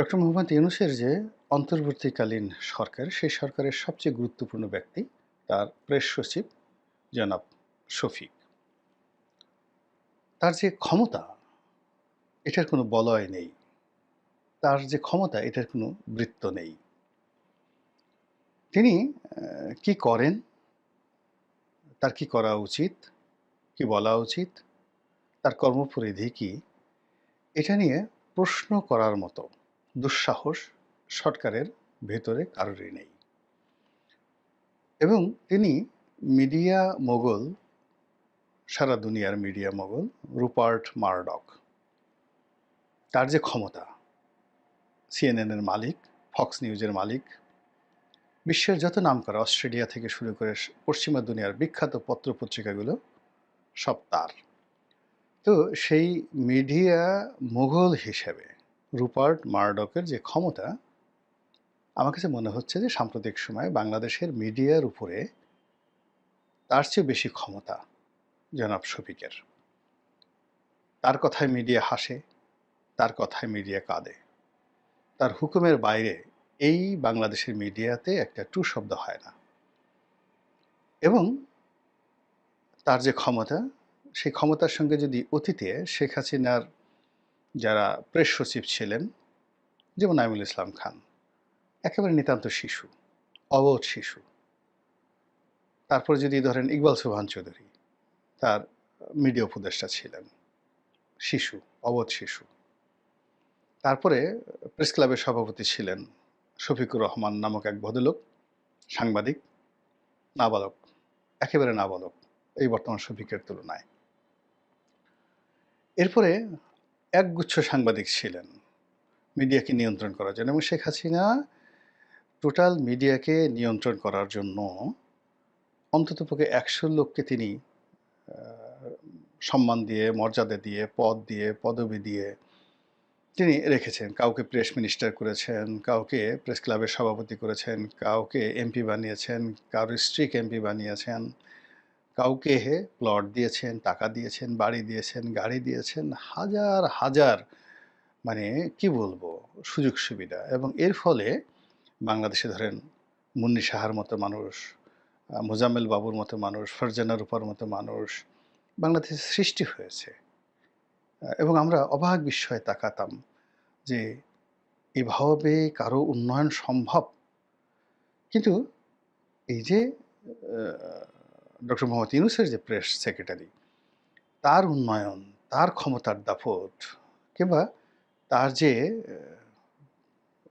Doctor Mohammad ইউনুসের যে অন্তর্বর্তীকালীন সরকার, সেই সরকারের সবচেয়ে গুরুত্বপূর্ণ ব্যক্তি তার প্রেস সচিব জনাব শফিক। তার যে ক্ষমতা, এটার কোনো বলয় নেই। তার যে ক্ষমতা, এটার কোনো বৃত্ত নেই। তিনি কি করেন? তার কি করা উচিত? কি বলা উচিত? তার কর্মপরিধি কি? এটা নিয়ে প্রশ্ন করার মতো দুঃসাহস সরকারের ভেতরে কারোরই নেই। এবং তিনি মিডিয়া মোগল, সারা দুনিয়ার মিডিয়া মোগল, রুপার্ট মার্ডক। তার যে ক্ষমতা, সিএনএনের মালিক, ফক্স নিউজের মালিক, বিশ্বের যত নাম করা অস্ট্রেলিয়া থেকে শুরু করে পশ্চিমা দুনিয়ার বিখ্যাত পত্র পত্রিকাগুলো সব তার। তো সেই মিডিয়া মোগল হিসেবে রুপার্ট মার্ডকের যে ক্ষমতা, আমার কাছে মনে হচ্ছে যে সাম্প্রতিক সময়ে বাংলাদেশের মিডিয়ার উপরে তার চেয়ে বেশি ক্ষমতা জনাব শফিকের। তার কথায় মিডিয়া হাসে, তার কথায় মিডিয়া কাঁদে। তার হুকুমের বাইরে এই বাংলাদেশের মিডিয়াতে একটা টু শব্দ হয় না। এবং তার যে ক্ষমতা, সেই ক্ষমতার সঙ্গে যদি অতীতে শেখ হাসিনার যারা প্রেস সচিব ছিলেন, যেমন নাইমুল ইসলাম খান, একেবারে নিতান্ত শিশু, অবধ শিশু। তারপর যদি ধরেন ইকবাল সুবহান চৌধুরী, তার মিডিয়া উপদেষ্টা ছিলেন, শিশু, অবধ শিশু। তারপরে প্রেস ক্লাবের সভাপতি ছিলেন শফিকুর রহমান নামক এক ভদ্রলোক, সাংবাদিক, নাবালক, একেবারে নাবালক, এই বর্তমান শফিকের তুলনায়। এরপরে একগুচ্ছ সাংবাদিক ছিলেন মিডিয়াকে নিয়ন্ত্রণ করার জন্য এবং শেখ হাসিনা টোটাল মিডিয়াকে নিয়ন্ত্রণ করার জন্য অন্ততপক্ষে একশো লোককে তিনি সম্মান দিয়ে, মর্যাদা দিয়ে, পদ দিয়ে, পদবি দিয়ে তিনি রেখেছেন। কাউকে প্রেস মিনিস্টার করেছেন, কাউকে প্রেস ক্লাবের সভাপতি করেছেন, কাউকে এমপি বানিয়েছেন কারোর স্ত্রীকে এমপি বানিয়েছেন। কাউকে প্লট দিয়েছেন, টাকা দিয়েছেন, বাড়ি দিয়েছেন, গাড়ি দিয়েছেন, হাজার হাজার মানে কি বলব, সুযোগ সুবিধা। এবং এর ফলে বাংলাদেশে ধরেন মুন্নি সাহার মতো মানুষ মোজাম্মেল বাবুর মতো মানুষ, ফারজানা রূপার মতো মানুষ বাংলাদেশে সৃষ্টি হয়েছে। এবং আমরা অবাক বিস্ময়ে তাকাতাম যে এভাবে কারও উন্নয়ন সম্ভব। কিন্তু এই যে ডক্টর মোহাম্মদ ইউনুসের যে প্রেস সেক্রেটারি, তার উন্নয়ন, তার ক্ষমতার দাপট, কিংবা তার যে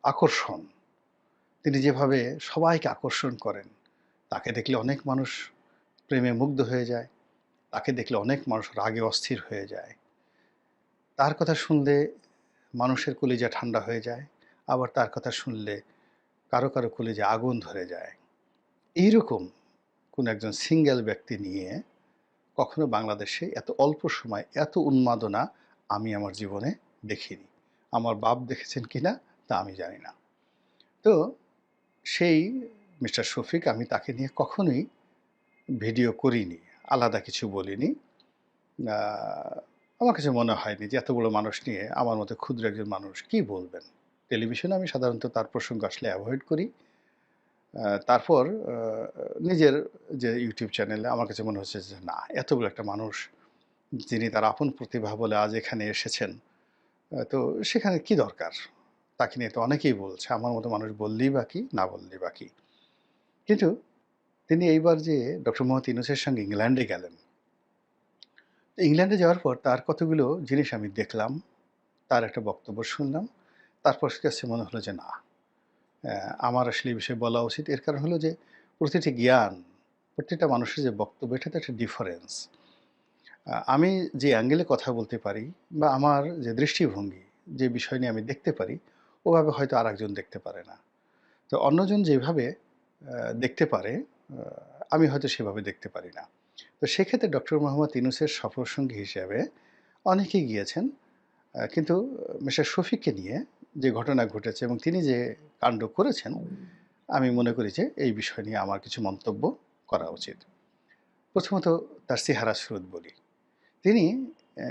আকর্ষণ, তিনি যেভাবে সবাইকে আকর্ষণ করেন, তাকে দেখলে অনেক মানুষ প্রেমে মুগ্ধ হয়ে যায়, তাকে দেখলে অনেক মানুষ রাগে অস্থির হয়ে যায়। তার কথা শুনলে মানুষের কলিজা ঠান্ডা হয়ে যায়, আবার তার কথা শুনলে কারও কারও কলিজা আগুন ধরে যায়। এইরকম কোন একজন সিঙ্গেল ব্যক্তি নিয়ে কখনো বাংলাদেশে এত অল্প সময়, এত উন্মাদনা আমি আমার জীবনে দেখিনি। আমার বাপ দেখেছেন কিনা তা আমি জানি না। তো সেই মিস্টার শফিক আমি তাকে নিয়ে কখনোই ভিডিও করিনি, আলাদা কিছু বলিনি। আমার কাছে মনে হয়নি যে এত বড় মানুষ নিয়ে আমার মতো ক্ষুদ্র একজন মানুষ কি বলবেন। টেলিভিশনে আমি সাধারণত তার প্রসঙ্গ আসলে অ্যাভয়েড করি। তারপর নিজের যে ইউটিউব চ্যানেলে আমার কাছে মনে হচ্ছে যে, না, এতগুলো একটা মানুষ যিনি তার আপন প্রতিভা বলে আজ এখানে এসেছেন তো সেখানে কি দরকার? তাকে নিয়ে তো অনেকেই বলছে, আমার মতো মানুষ বললেই বাকি না বললেই বাকি কিন্তু তিনি এইবার যে ডক্টর মোহাম্মদ ইউনুসের সঙ্গে ইংল্যান্ডে গেলেন। ইংল্যান্ডে যাওয়ার পর তার কতগুলো জিনিস আমি দেখলাম, তার একটা বক্তব্য শুনলাম, তারপর কাছে মনে হলো যে, না আমার আসলে এই বিষয়ে বলা উচিত। এর কারণ হলো যে, প্রতিটি জ্ঞান, প্রতিটা মানুষের যে বক্তব্য, এটাতে একটা ডিফারেন্স আমি যে অ্যাঙ্গেলে কথা বলতে পারি বা আমার যে দৃষ্টিভঙ্গি, যে বিষয় নিয়ে আমি দেখতে পারি, ওভাবে হয়তো আর একজন দেখতে পারে না। তো অন্যজন যেভাবে দেখতে পারে আমি হয়তো সেভাবে দেখতে পারি না। তো সেক্ষেত্রে ডক্টর মোহাম্মদ ইনুসের সফরসঙ্গী হিসাবে অনেকেই গিয়েছেন। কিন্তু মিস্টার শফিককে নিয়ে যে ঘটনা ঘটেছে এবং তিনি যে কাণ্ড করেছেন আমি মনে করি যে এই বিষয় নিয়ে আমার কিছু মন্তব্য করা উচিত প্রথমত তার চেহারা স্রোত বলি তিনি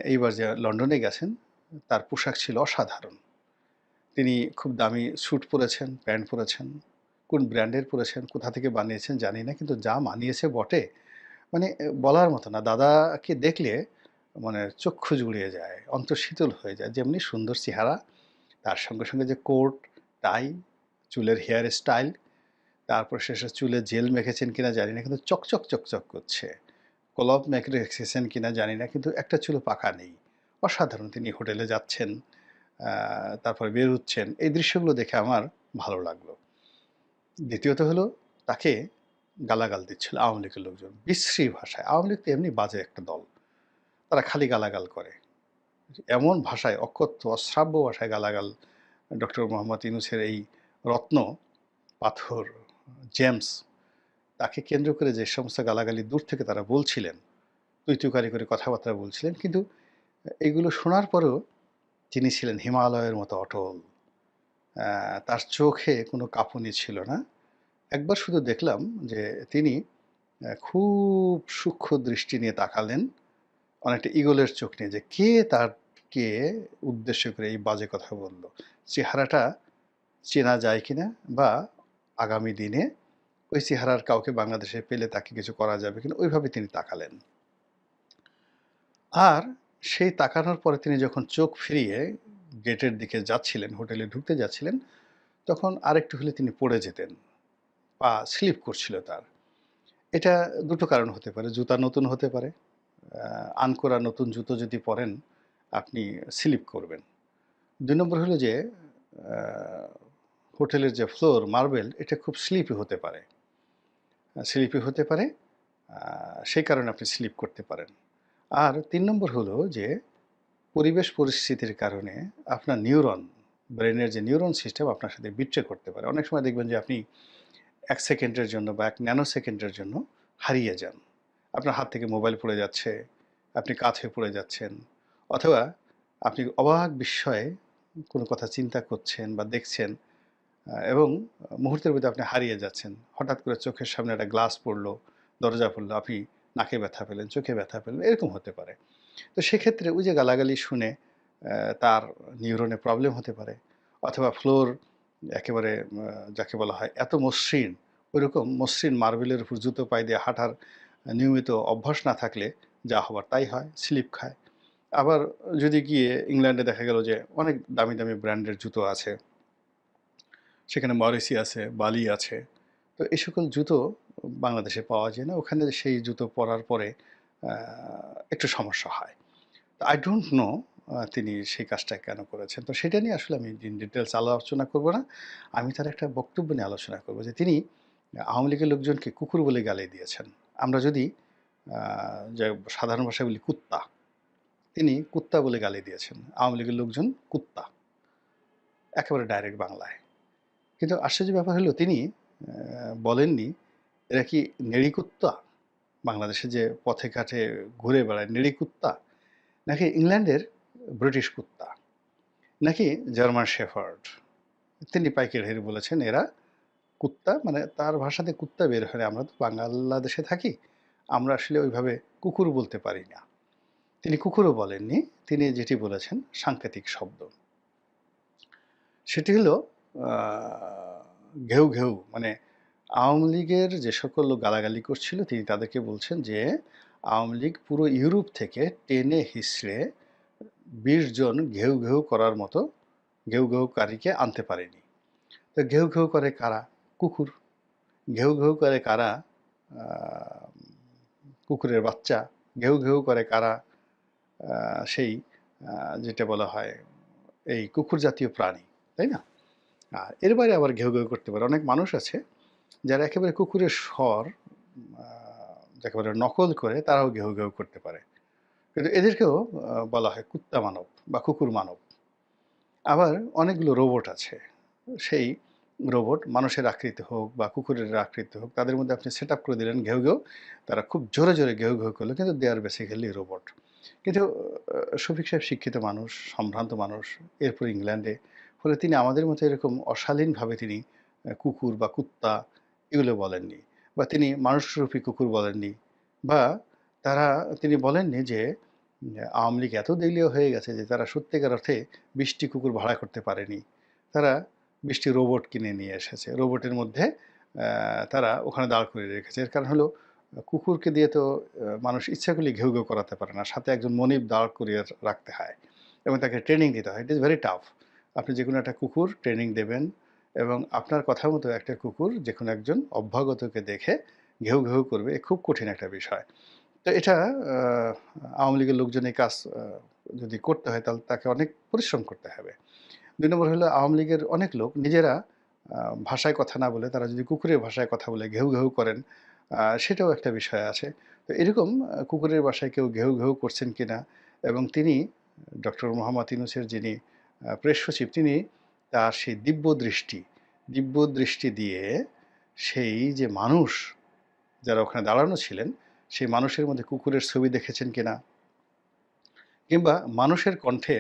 এইবার যে লন্ডনে গেছেন তার পোশাক ছিল অসাধারণ তিনি খুব দামি স্যুট পরেছেন, প্যান্ট পরেছেন। কোন ব্র্যান্ডের পরেছেন, কোথা থেকে বানিয়েছেন জানি না। কিন্তু যা মানিয়েছে বটে, মানে বলার মতো না। দাদাকে দেখলে মানে চক্ষু জুড়িয়ে যায়, অন্তর শীতল হয়ে যায়। যেমনি সুন্দর চেহারা, তার সঙ্গে, সঙ্গে যে কোট, টাই, চুলের হেয়ার স্টাইল, তারপর শেষে চুলে জেল মেখেছেন কিনা জানি না। কিন্তু চকচক, চকচক করছে। কলপ মেখে রেখেছেন কিনা জানি না। কিন্তু একটা চুলও পাকা নেই। অসাধারণ! তিনি হোটেলে যাচ্ছেন, তারপরে বের হচ্ছেন। এই দৃশ্যগুলো দেখে আমার ভালো লাগল। দ্বিতীয়ত হলো তাকে গালাগাল দিচ্ছিল আওয়ামী লীগের লোকজন। বিশ্রী ভাষায়। আওয়ামী লীগ তো এমনি বাজে একটা দল। তারা খালি গালাগাল করে। এমন ভাষায় অকথ্য, অশ্রাব্য ভাষায় গালাগাল ডক্টর মোহাম্মদ ইউনূসের এই রত্ন, পাথর, জেমস তাকে কেন্দ্র করে যে সমস্ত গালাগালি দূর থেকে তারা বলছিলেন, তুই-তুকারি করে কথাবার্তা বলছিলেন। কিন্তু এগুলো শোনার পরেও তিনি ছিলেন হিমালয়ের মতো অটল। তার চোখে কোনো কাঁপুনি ছিল না। একবার শুধু দেখলাম যে তিনি খুব সূক্ষ্ম দৃষ্টি নিয়ে তাকালেন, অনেকটা ঈগলের চোখ নিয়ে যে কে তাকে উদ্দেশ্য করে এই বাজে কথা বলল। চেহারাটা চেনা যায় কিনা বা আগামী দিনে ওই চেহারার কাউকে বাংলাদেশে পেলে তাকে কিছু করা যাবে কিনা ওইভাবে তিনি তাকালেন। আর সেই তাকানোর পরে তিনি যখন চোখ ফিরিয়ে গেটের দিকে যাচ্ছিলেন, হোটেলে ঢুকতে যাচ্ছিলেন, তখন আরেকটু হলে তিনি পড়ে যেতেন। পা স্লিপ করছিল তার। এটা দুটো কারণ হতে পারে। জুতা নতুন হতে পারে। আনকোরা নতুন জুতো যদি পরেন, আপনি স্লিপ করবেন। দুই নম্বর হলো যে হোটেলের যে ফ্লোর, মার্বেল এটা খুব স্লিপি হতে পারে। স্লিপি হতে পারে। সেই কারণে আপনি স্লিপ করতে পারেন। আর তিন নম্বর হলো যে পরিবেশ পরিস্থিতির কারণে আপনার নিউরন, ব্রেনের যে নিউরন সিস্টেম আপনার সাথে বিট্রে করতে পারে। অনেক সময় দেখবেন যে আপনি এক সেকেন্ডের জন্য বা এক ন্যানো সেকেন্ডের জন্য হারিয়ে যান। আপনার হাত থেকে মোবাইল পড়ে যাচ্ছে, আপনি হয়ে পড়ে যাচ্ছেন। অথবা আপনি অবাক বিস্ময়ে কোনো কথা চিন্তা করছেন বা দেখছেন এবং মুহূর্তের মধ্যে আপনি হারিয়ে যাচ্ছেন। হঠাৎ করে চোখের সামনে একটা গ্লাস পড়ল, দরজা পড়ল, আপনি নাকে ব্যথা পেলেন, চোখে ব্যথা পেলেন, এরকম হতে পারে। তো সেক্ষেত্রে ওই যে গালাগালি শুনে তার নিউরনে প্রবলেম হতে পারে। অথবা ফ্লোর একেবারে যাকে বলা হয় এত মসৃণ, ওইরকম মসৃণ মার্বেলের উপর জুতো পায়ে দিয়ে হাঁটার নিয়মিত অভ্যাস না থাকলে যা হবার তাই হয়, স্লিপ খায়। আবার যদি গিয়ে ইংল্যান্ডে দেখা গেল যে অনেক দামি, দামি ব্র্যান্ডের জুতো আছে। সেখানে মরিসি আছে, বালি আছে। তো এই সকল জুতো বাংলাদেশে পাওয়া যায় না। ওখানে সেই জুতো পরার পরে একটু সমস্যা হয়। তো I don't know আ তিনি সেই কাজটা কেন করেছেন। তো সেটা নিয়ে আসলে আমি ইন ডিটেইলস আলোচনা করব না। আমি তার একটা বক্তব্য নিয়ে আলোচনা করব যে তিনি আওয়ামী লীগের লোকজনকে কুকুর বলে গালি দিয়েছেন। আমরা যদি যে সাধারণ ভাষায় বলি কুত্তা। তিনি কুত্তা বলে গালি দিয়েছেন। আওয়ামী লীগের লোকজন কুত্তা। একেবারে ডাইরেক্ট বাংলায়। কিন্তু আশ্চর্য ব্যাপার হলো তিনি বলেননি, এরা কি নেড়ি কুত্তা? বাংলাদেশে যে পথে ঘাটে ঘুরে বেড়ায় নেড়ি কুত্তা? নাকি ইংল্যান্ডের ব্রিটিশ কুত্তা? নাকি জার্মান শেফার্ড? তিনি পাইকারি ধরে বলেছেন, এরা কুত্তা মানে তার ভাষাতে কুত্তা বের হয় আমরা তো বাংলাদেশে থাকি। আমরা আসলে ওইভাবে কুকুর বলতে পারি না। তিনি কুকুরও বলেননি। তিনি যেটি বলেছেন সাংকেতিক শব্দ। সেটি হলো ঘেউ, ঘেউ মানে আওয়ামী লীগের যে সকল লোক গালাগালি করছিল তিনি তাদেরকে বলছেন যে আওয়ামী লীগ পুরো ইউরোপ থেকে টেনে হিঁচড়ে ২০ জন ঘেউ, ঘেউ করার মতো ঘেউ, ঘেউকারীকে আনতে পারেনি। তো ঘেউ, ঘেউ করে কারা? কুকুর। ঘেউ, ঘেউ করে কারা? কুকুরের বাচ্চা। ঘেউ, ঘেউ করে কারা? সেই যেটা বলা হয় এই কুকুর জাতীয় প্রাণী। তাই না? আর এর বাইরে আবার ঘেউ, ঘেউ করতে পারে। অনেক মানুষ আছে যারা একেবারে কুকুরের স্বর যাকে বলে নকল করে তারাও ঘেউ, ঘেউ করতে পারে। কিন্তু এদেরকেও বলা হয় কুত্তা মানব বা কুকুর মানব। আবার অনেকগুলো রোবট আছে। সেই রোবট মানুষের আকৃতি হোক বা কুকুরের আকৃতি হোক তাদের মধ্যে আপনি সেটআপ করে দিলেন ঘেউ, ঘেউ। তারা খুব জোরে, জোরে ঘেউ, ঘেউ করল কিন্তু দে আর বেসিক্যালি রোবট। কিন্তু শফিক সাহেব শিক্ষিত মানুষ, সম্ভ্রান্ত মানুষ। এরপর ইংল্যান্ডে। ফলে তিনি আমাদের মতো এরকম অশালীনভাবে তিনি কুকুর বা কুত্তা এগুলো বলেননি। বা তিনি মানুষরূপী কুকুর বলেননি। বা তারা তিনি বলেননি যে আওয়ামী লীগ এত দেউলিয়া হয়ে গেছে যে তারা সত্যিকার অর্থে ২০ টি কুকুর ভাড়া করতে পারেনি। তারা ২০ টি রোবট কিনে নিয়ে এসেছে। রোবটের মধ্যে তারা ওখানে দাঁড় করিয়ে রেখেছে। এর কারণ হলো কুকুরকে দিয়ে তো মানুষ ইচ্ছা করলে ঘেউ, ঘেউ করাতে পারে না। সাথে একজন মনিব দাঁড় করিয়ে রাখতে হয় এবং তাকে ট্রেনিং দিতে হয়। It is very tough. আপনি যে কোনো একটা কুকুর ট্রেনিং দেবেন এবং আপনার কথা মতো একটা কুকুর যে কোনো একজন অভ্যাগতকে দেখে ঘেউ, ঘেউ করবে। এ খুব কঠিন একটা বিষয়। তো এটা আওয়ামী লীগের লোকজন এই কাজ যদি করতে হয় তাহলে তাকে অনেক পরিশ্রম করতে হবে। ২ নম্বর হলো আওয়ামী লীগের অনেক লোক নিজেরা ভাষায় কথা না বলে তারা যদি কুকুরের ভাষায় কথা বলে ঘেউ, ঘেউ করেন সেটাও একটা বিষয় আছে। তো এরকম কুকুরের ভাষায় কেউ ঘেউ, ঘেউ করছেন কিনা এবং তিনি ডক্টর মোহাম্মদ ইউনূসের যিনি প্রেস সচিব তিনি তার সেই দিব্য দৃষ্টি, দিব্য দৃষ্টি দিয়ে সেই যে মানুষ যারা ওখানে দাঁড়ানো ছিলেন সেই মানুষের মধ্যে কুকুরের ছবি দেখেছেন কিনা কিংবা মানুষের কণ্ঠের